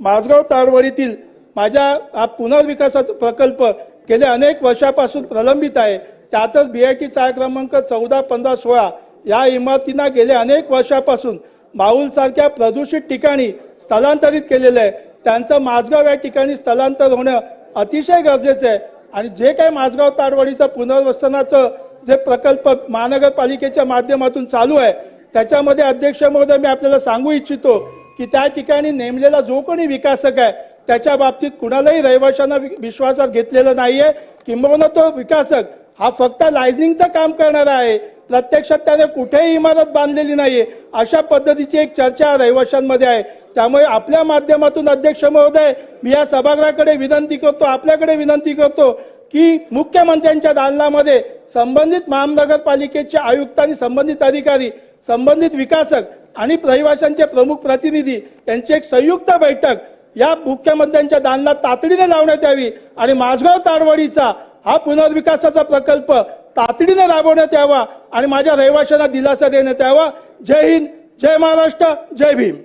माझगाव ताडवडीतील माझ्या हा पुनर्विकासाचा प्रकल्प गेल्या अनेक वर्षापासून प्रलंबित आहे. त्यातच बी आय टी चाळ क्रमांक चौदा पंधरा सोळा या इमारतींना गेल्या अनेक वर्षापासून माऊलसारख्या प्रदूषित ठिकाणी स्थलांतरित केलेलं आहे. त्यांचं माझगाव या ठिकाणी स्थलांतर होणं अतिशय गरजेचं आहे. आणि जे काही माझगाव ताडवाडीचं पुनर्वसनाचं जे प्रकल्प महानगरपालिकेच्या माध्यमातून चालू आहे त्याच्यामध्ये अध्यक्ष महोदय मी आपल्याला सांगू इच्छितो की त्या ठिकाणी नेमलेला जो कोणी विकासक आहे त्याच्या बाबतीत कुणालाही रहिवाशांना वि- विश्वासात घेतलेला नाहीये. किंबहुना तो विकासक हा फक्त लायझनिंगचं काम करणारा आहे. प्रत्यक्षात त्याने कुठेही इमारत बांधलेली नाहीये. अशा पद्धतीची एक चर्चा रहिवाशांमध्ये आहे. त्यामुळे आपल्या माध्यमातून अध्यक्ष महोदय मी या सभागृहाकडे विनंती करतो आपल्याकडे विनंती करतो की मुख्यमंत्र्यांच्या दालनामध्ये संबंधित महानगरपालिकेचे आयुक्त आणि संबंधित अधिकारी संबंधित विकासक आणि रहिवाशांचे प्रमुख प्रतिनिधी यांची एक संयुक्त बैठक या मुख्यमंत्र्यांच्या दालनात तातडीने लावण्यात यावी आणि माझगाव ताडवडीचा हा पुनर्विकासाचा प्रकल्प तातडीने राबवण्यात यावा आणि माझ्या रहिवाशांना दिलासा देण्यात यावा. जय हिंद जय महाराष्ट्र जय भीम.